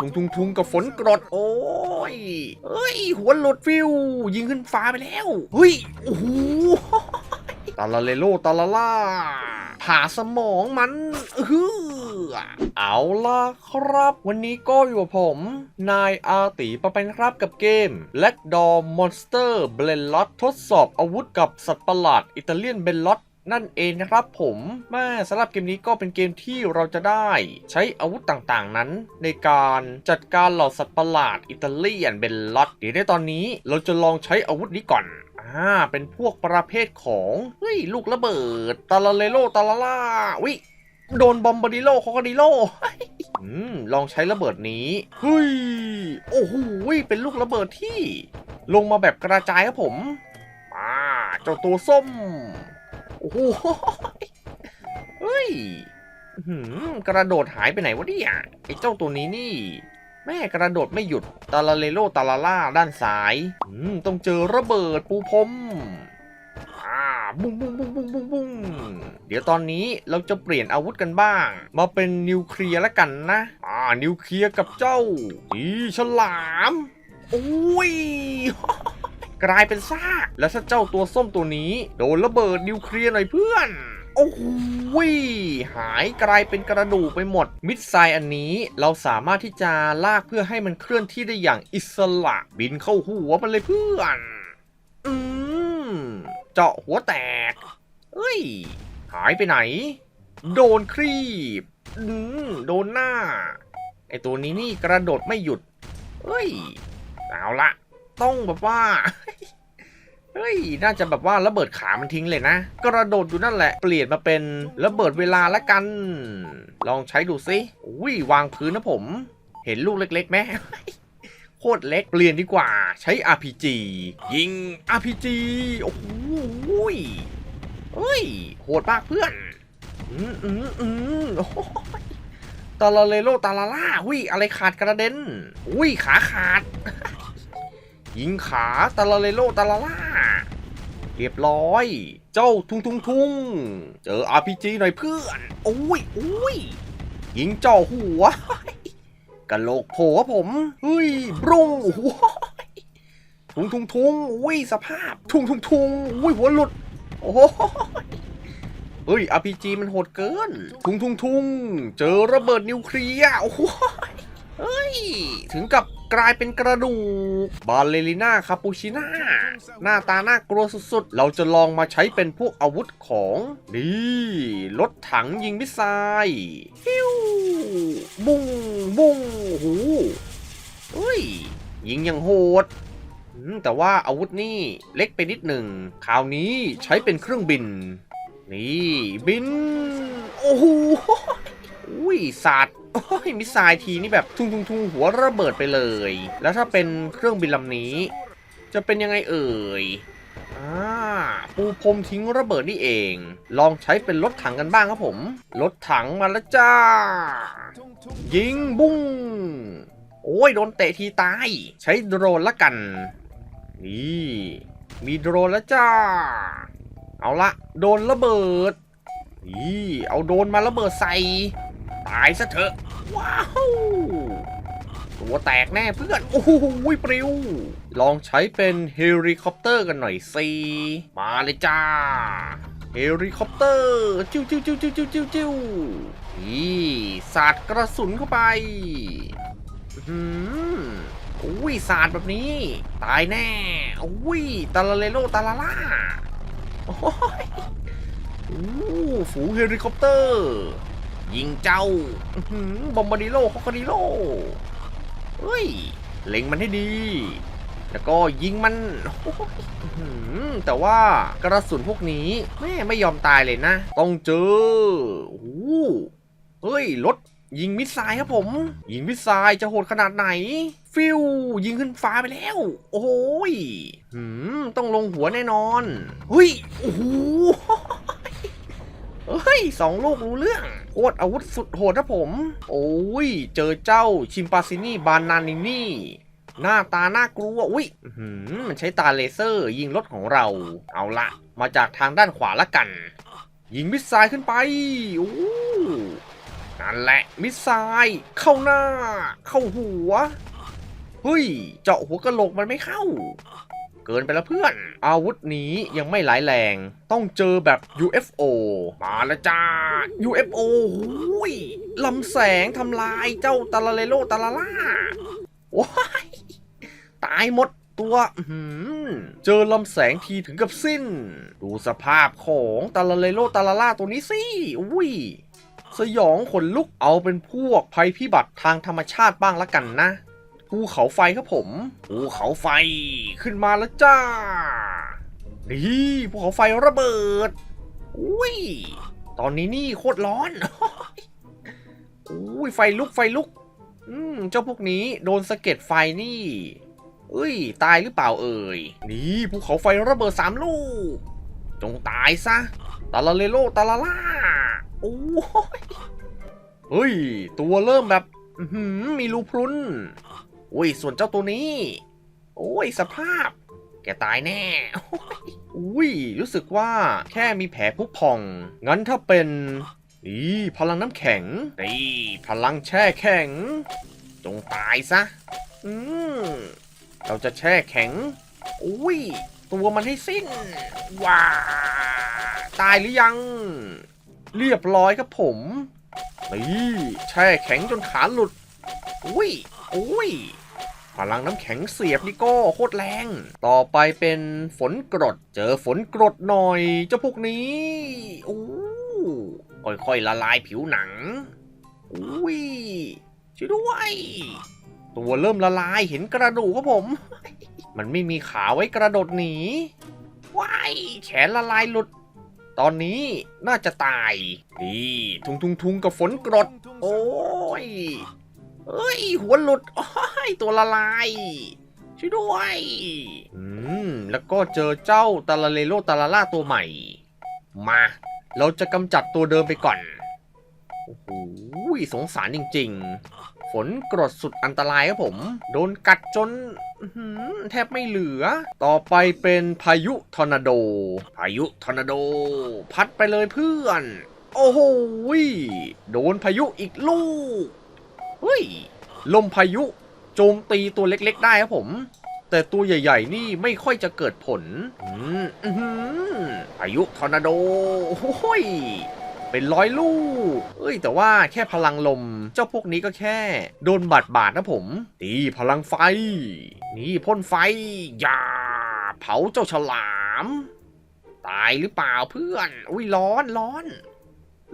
ทุงทุงทุงกับฝนกรดโอ้ยเอ้ย หัวหลุดฟิว ยิงขึ้นฟ้าไปแล้วเฮ้ยโอ้โหตาลาเลโลตาลาล่าผ่าสมองมันเออเอาล่ะครับ วันนี้ก็อยู่กับผม นายอาตีปะเป็นครับกับเกม l e d d o r Monster b l e n l o t ทดสอบอาวุธกับสัตว์ประหลาดอิตาเลียนเบลล็อต นั่นเองนะครับผมม่สำหรับเกมนี้ก็เป็นเกมที่เราจะได้ใช้อาวุธต่างๆนั้น ในการจัดการเหล่าสัตว์ประหลาดอิตาเลียนเบลลอตเดี๋ยวในตอนนี้เราจะลองใช้อาวุธนี้ก่อนอ่าเป็นพวกประเภทของเฮ้ยลูกระเบิดตาลาเลโลตาลาล่าวิโดนบอมบาดิโลคอกดิโลอืมลองใช้ระเบิดนี้เฮ้ยโอ้โหเป็นลูกระเบิดที่ ลงมาแบบกระจายครับผมอ่าเจ้าตัวส้ม โอ้โหเฮ้ยกระโดดหายไปไหนวะเนี่ยไอ้เจ้าตัวนี้นี่ แม่กระโดดไม่หยุดตาลาเลโลตาลาล่าด้านซ้ายอืมต้องเจอระเบิดปูพรมอ่าบุ้งบุ้งบุ้งบุ้งบุ้งบุ้งเดี๋ยวตอนนี้เราจะเปลี่ยนอาวุธกันบ้าง มาเป็นนิวเคลียร์แล้วกันนะ อ่า นิวเคลียร์กับเจ้าอีฉลามโอ้ย กลายเป็นซากแล้วถ้าเจ้าตัวส้มตัวนี้ โดนระเบิดนิวเคลียร์หน่อยเพื่อนโอ้โหหายกลายเป็นกระดูกไปหมด มิดไซด์อันนี้เราสามารถที่จะลากเพื่อให้มันเคลื่อนที่ได้อย่างอิสระ บินเข้าหัวมันเลยเพื่อน อืม เจาะหัวแตกเอ้ย หายไปไหน โดนครีบ อืม โดนหน้า ไอตัวนี้นี่กระโดดไม่หยุดเอ้ย เอาละ ต้องแบบว่า เฮ้ย น่าจะแบบว่าระเบิดขามันทิ้งเลยนะ กระโดดอยู่นั่นแหละ เปลี่ยนมาเป็นระเบิดเวลาละกัน ลองใช้ดูสิอุ้ยวางพื้นนะผม เห็นลูกเล็กๆไหมโคตรเล็ก เปลี่ยนดีกว่า ใช้ RPG ยิง RPG โอ้โหยเฮ้ย โหดมากเพื่อน อืมอืมอืมโอ้ยตาลาเลโลตาลาล่าหุยอะไรขาดกระเด็น อุ้ย ขาขาดยิงขาตาลาเลโลตาลาล่า เรียบร้อย เจ้าทุงทุงทุงเจอ RPG หน่อยเพื่อนโอ้ยโอ้ยยิงเจ้าหัวกะโหลกโผล่ผมเฮ้ยบรุงโอ้โหทุงทุงทุงอุ้ยสภาพ ทุงทุงทุงอุ้ยหัวหลุด โอ้โหเฮ้ย RPG มันโหดเกิน ทุงทุงทุงเจอระเบิดนิวเคลียร์โอ้โหเฮ้ย ถึงกับกลายเป็นกระดูก บาเลริน่าคาปูชิน่า หน้าตาน่ากลัวสุดๆ เราจะลองมาใช้เป็นพวกอาวุธของนี่รถถังยิงมิสไซล์ฮิวบุ้งบุ้งโอ้โหเฮ้ย ยิงอย่างโหดแต่ว่าอาวุธนี่เล็กไปนิดหนึ่งคราวนี้ใช้เป็นเครื่องบิน นี่บิน โอ้โหอุ้ยสาดโอ้ยมิสไซล์ทีนี่แบบทุ่งทุ่งทุ่งหัวระเบิดไปเลย แล้วถ้าเป็นเครื่องบินลำนี้ จะเป็นยังไงเอ่ยอ่าปูพรมทิ้งระเบิดนี่เอง ลองใช้เป็นรถถังกันบ้างครับผม รถถังมาแล้วจ้า ยิงบุ้ง โอ้ยโดนเตะทีตาย ใช้โดรนละกัน นี่ มีโดรนแล้วจ้า เอาละโดนระเบิด นี่ เอาโดนมาระเบิดใส่ ตายซะเถอะ ว้าว ตัวแตกแน่เพื่อน โอ้โหปลิว ลองใช้เป็นเฮลิคอปเตอร์กันหน่อยสิมาเลยจ้า เฮลิคอปเตอร์ จิ้วจิ้วจิ้วจิ้วจิ้วจิ้วจิ้วนี่สาดกระสุนเข้าไปอื้อหืมอุ้ยสาดแบบนี้ ตายแน่อุ้ยตาลาเลโลตาลาล่าโอ้ยอู้ฝูงเฮลิคอปเตอร์ ยิงเจ้าอื้อหือบอมบาดิโลคอคกดิโล เฮ้ย เล็งมันให้ดี แล้วก็ยิงมันแต่ว่ากระสุนพวกนี้แม่ไม่ยอมตายเลยนะ ต้องเจอโอ้โหเฮ้ยรถยิงมิสไซล์ครับผม ยิงมิสไซล์จะโหดขนาดไหน ฟิวยิงขึ้นฟ้าไปแล้ว โอ้ยหืมต้องลงหัวแน่นอนเฮ้ยโอ้โห เฮ้ยสองลูกรู้เรื่องโคตรอาวุธสุดโหดนะผม โอ้ย เจอเจ้าชิมปาซินี่บานานินี่หน้าตาน่ากลัว อุ้ยมันใช้ตาเลเซอร์ยิงรถของเรา เอาละ มาจากทางด้านขวาละกัน ยิงมิสไซล์ขึ้นไปโอ้นั่นแหละ มิสไซล์เข้าหน้า เข้าหัว เฮ้ย เจาะหัวกระโหลกมันไม่เข้า เกินไปแล้วเพื่อน อาวุธนี้ยังไม่หลายแรง ต้องเจอแบบ UFO มาแล้วจ้า UFO หุยลำแสงทำลายเจ้าตาลาเลโลตาลาล่าว้ายตายหมดตัวหือเจอลำแสงทีถึงกับสิ้น ดูสภาพของตาลาเลโลตาลาล่าตัวนี้สิ อุ้ยสยองขนลุกเอาเป็นพวกภัยพิบัติทางธรรมชาติบ้างละกันนะ ภูเขาไฟครับผมภูเขาไฟขึ้นมาแล้วจ้านี่ภูเขาไฟระเบิดอุ้ยตอนนี้นี่โคตรร้อนอุ้ยไฟลุกไฟลุก อืมเจ้าพวกนี้โดนสะเก็ดไฟนี่เอ้ย ตายหรือเปล่าเอ่ยนี่ภูเขาไฟระเบิดสามลูก จงตายซะตาลาเลโลตาลาล่าโอ้ยเฮ้ย ตัวเริ่มแบบมีรูพรุน อ้ยส่วนเจ้าตัวนี้ โอ้ยสภาพ แกตายแน่โอ้ยอุ้ยรู้สึกว่าแค่มีแผลพุพอง งั้นถ้าเป็นนี่พลังน้ำแข็งนี่พลังแช่แข็ง จงตายซะ อืมเราจะแช่แข็ง อุ้ย ตัวมันให้สิ้น ว้า ตายหรือยัง เรียบร้อยครับผมนี่แช่แข็งจนขาหลุด อุ้ย อุ้ย พลังน้ำแข็งเสียบนี่ก็โคตรแรง ต่อไปเป็นฝนกรด เจอฝนกรดหน่อย เจ้าพวกนี้อู้ค่อยๆละลายผิวหนังอุ้ยช่วยด้วย ตัวเริ่มละลายเห็นกระดูกครับผม มันไม่มีขาไว้กระโดดหนีว้ายแขนละลายหลุด ตอนนี้น่าจะตาย นี่ทุงทุงทุงกับฝนกรด โอ้ยเอ้ย หัวหลุดโอ้ ตัวละลายช่วยด้วย อืม แล้วก็เจอเจ้าตาลาเลโลตาลาล่าตัวใหม่ มา เราจะกำจัดตัวเดิมไปก่อน โอ้โห สงสารจริง ๆ ฝนกรดสุดอันตรายครับผม โดนกัดจนแทบไม่เหลือ ต่อไปเป็นพายุทอร์นาโด พายุทอร์นาโด พัดไปเลยเพื่อน โอ้โห โดนพายุอีกลูก เฮ้ย ลมพายุ โจมตีตัวเล็กๆ ได้ครับผม แต่ตัวใหญ่ ๆ นี่ไม่ค่อยจะเกิดผลอืมอื้อหือพายุทอร์นาโดโอ้ยเป็นร้อยลูก เอ้ย แต่ว่าแค่พลังลม เจ้าพวกนี้ก็แค่ โดนบาดบาดนะผม ตีพลังไฟ นี่พ่นไฟ อย่า เผาเจ้าฉลาม ตายหรือเปล่าเพื่อน อุ้ยร้อนร้อน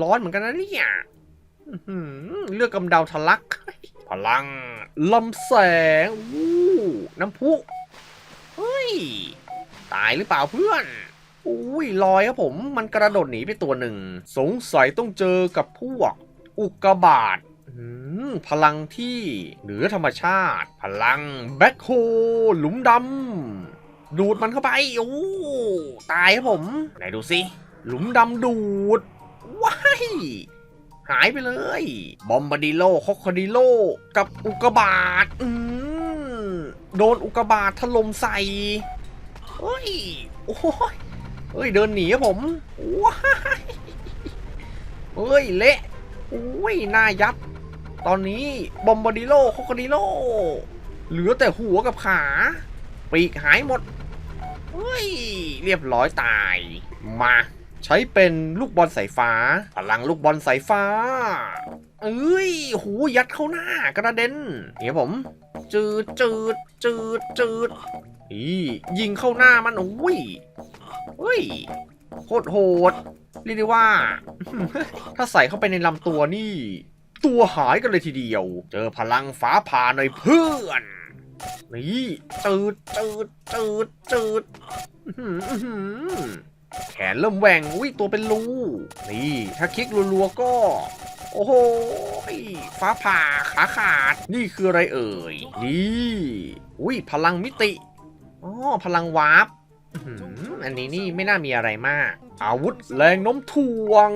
ร้อนเหมือนกันนะเนี่ยเลือดกำเดาทะลัก พลังลำแสงอู้น้ำพุเฮ้ย ตายหรือเปล่าเพื่อนอุ้ยลอยครับผม มันกระโดดหนีไปตัวหนึ่ง สงสัยต้องเจอกับพวก อุกกาบาตอืมพลังที่เหนือธรรมชาติ พลังแบ็คโฮหลุมดำดูดมันเข้าไปโอ้ตายครับผม ไหนดูสิหลุมดำดูดว้าย หายไปเลย บอมบาดิโลคอคดิโล กับอุกกาบาตอืมโดนอุกกาบาตถล่มใส่เฮ้ย โอ้ยเฮ้ย เดินหนีครับผมว้ายเฮ้ย เละโอ้ยหน้ายับ ตอนนี้บอมบาดิโลคอคดิโล เหลือแต่หัวกับขา ปีกหายหมด เฮ้ย เรียบร้อยตาย มา ใช้เป็นลูกบอลสายฟ้า พลังลูกบอลสายฟ้า เอ้ยหูยัดเข้าหน้ากระเด็นเนี่ยผม จืดจืดจืดจืดอียิงเข้าหน้ามันโอ้ยเฮ้ยโคตรโหดเรียกได้ว่า ถ้าใส่เข้าไปในลำตัวนี่ ตัวหายกันเลยทีเดียว เจอพลังฟ้าผ่าหน่อยเพื่อนนี่จืดจืดจืดจืดอื้อหืออื้อหือ แขนเริ่มแหว่งอุ้ยตัวเป็นรูนี่ ถ้าคลิกรัวๆก็ โอ้โหฟ้าผ่าขาขาด นี่คืออะไรเอ่ย นี่อุ้ยพลังมิติอ๋อพลังวาร์ปอันนี้นี่ไม่น่ามีอะไรมาก อาวุธแรงน้มถ่วง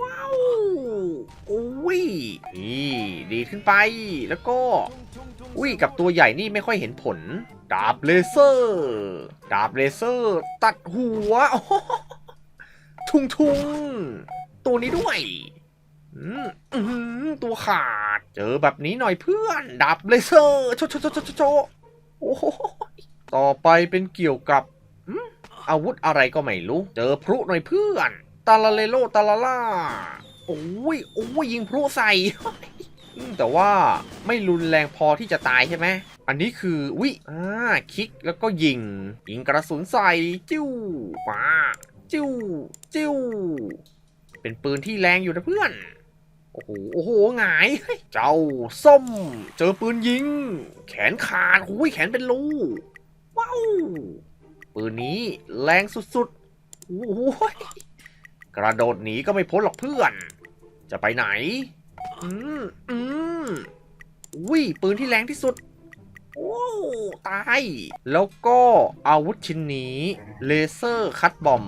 ว้าวโอ้ยนี่ดีขึ้นไปแล้วก็อุ้ยกับตัวใหญ่นี่ไม่ค่อยเห็นผล ดาบเลเซอร์ ดาบเลเซอร์ ตัดหัว ทุงทุงตัวนี้ด้วยอืมอื้อหือตัวขาด เจอแบบนี้หน่อยเพื่อนดับเลเซอร์โชโชโชโชโชโชโอ้โหต่อไปเป็นเกี่ยวกับอืมอาวุธอะไรก็ไม่รู้ เจอพลุหน่อยเพื่อนตาลาเลโลตาลาล่าโอ้ยโอ้ยยิงพลุใส่แต่ว่าไม่รุนแรงพอที่จะตายใช่ไหม อันนี้คือวิอ่าคลิกแล้วก็ยิง ยิงกระสุนใส่จิ้วมาจิ้วจิ้วเป็นปืนที่แรงอยู่นะเพื่อน โอ้โหโอ้โหหงาย เจ้าส้ม เจอปืนยิง แขนขาดโอ้ยแขนเป็นรูว้าวปืนนี้แรงสุดๆโอ้โหกระโดดหนีก็ไม่พ้นหรอกเพื่อน จะไปไหน อืมอืมอุ้ยปืนที่แรงที่สุด ตาย แล้วก็อาวุธชิ้นนี้ เลเซอร์คัตบอม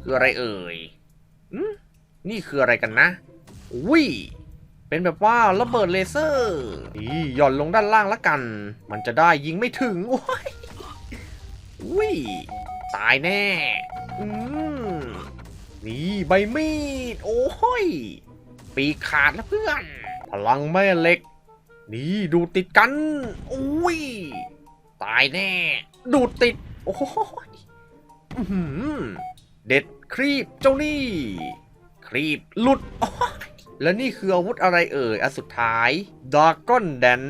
คืออะไรเอ่ยอืมนี่คืออะไรกันนะอุ้ยเป็นแบบว่าระเบิดเลเซอร์นี่หย่อนลงด้านล่างละกัน มันจะได้ยิงไม่ถึงโอ้ยอุ้ยตายแน่ อืมนี่ใบมีด โอ้ย ปีกขาดแล้วเพื่อน พลังแม่เหล็ก นี่ดูติดกันอุ้ยตายแน่ ดูติด โอ้ยอื้อหือเด็ดครีบเจ้านี่ ครีบหลุดโอ้ยแล้วนี่คืออาวุธอะไรเอ่ยอันสุดท้ายดาก้อนแดน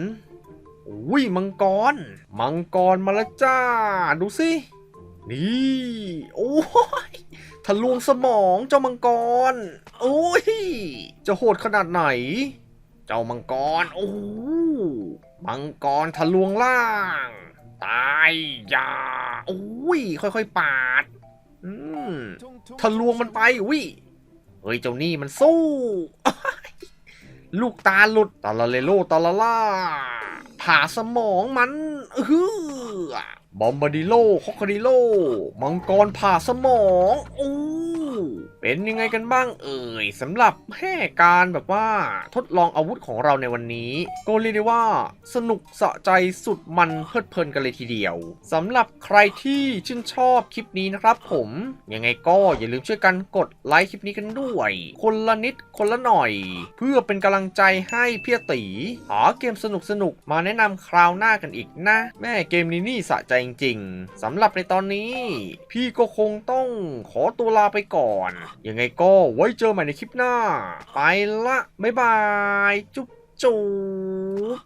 อุ้ยมังกร มังกรมาแล้วจ้า ดูสิ นี่ โอ้ยทะลวงสมองเจ้ามังกร โอ้ย จะโหดขนาดไหน เจ้ามังกร โอ้มังกรทะลวงล่าง ตายยาโอ้ย ค่อยๆ ปาด อืมทะลวงมันไปวิเฮ้ย เจ้านี่มันสู้ ลูกตาหลุดตาลาเลโลตาลาล่า ผ่าสมองมันเออบอมบาดิโลคอกคาดิโล มังกรผ่าสมองอู้ เป็นยังไงกันบ้างเอ่ยสำหรับแห่การแบบว่าทดลองอาวุธของเราในวันนี้ ก็เรียกได้ว่าสนุกสะใจสุดมันเพลิดเพลินกันเลยทีเดียวสำหรับใครที่ชื่นชอบคลิปนี้นะครับผมยังไงก็อย่าลืมช่วยกันกดไลค์คลิปนี้กันด้วย คนละนิดคนละหน่อย เพื่อเป็นกำลังใจให้เพียตีหาเกมสนุกๆมาแนะนำคราวหน้ากันอีกนะ แม่เกมนี้นี่สะใจจริงๆสำหรับในตอนนี้ พี่ก็คงต้องขอตัวลาไปก่อนก่อน ยังไงก็ไว้เจอใหม่ในคลิปหน้า ไปละ บ๊ายบาย จุ๊บจุ๊บ